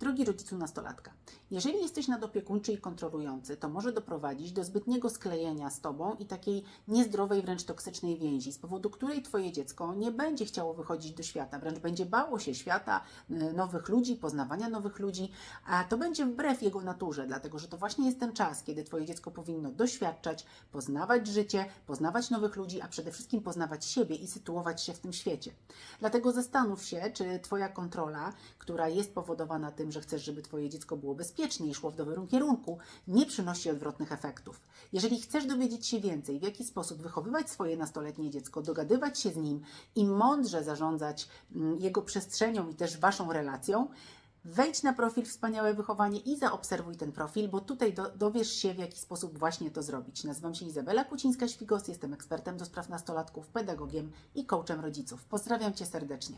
Drogi rodzicu nastolatka, jeżeli jesteś nadopiekuńczy i kontrolujący, to może doprowadzić do zbytniego sklejenia z tobą i takiej niezdrowej, wręcz toksycznej więzi, z powodu której twoje dziecko nie będzie chciało wychodzić do świata, wręcz będzie bało się świata, y, nowych ludzi, poznawania nowych ludzi, a to będzie wbrew jego naturze, dlatego że to właśnie jest ten czas, kiedy twoje dziecko powinno doświadczać, poznawać życie, poznawać nowych ludzi, a przede wszystkim poznawać siebie i sytuować się w tym świecie. Dlatego zastanów się, czy twoja kontrola, która jest powodowana tym, że chcesz, żeby twoje dziecko było bezpieczne i szło w dobrym kierunku, nie przynosi odwrotnych efektów. Jeżeli chcesz dowiedzieć się więcej, w jaki sposób wychowywać swoje nastoletnie dziecko, dogadywać się z nim i mądrze zarządzać mm, jego przestrzenią i też waszą relacją, Wejdź na profil Wspaniałe Wychowanie i zaobserwuj ten profil, bo tutaj do, dowiesz się, w jaki sposób właśnie to zrobić. Nazywam się Izabela Kucińska-Świgos, jestem ekspertem do spraw nastolatków, pedagogiem i coachem rodziców. Pozdrawiam Cię serdecznie.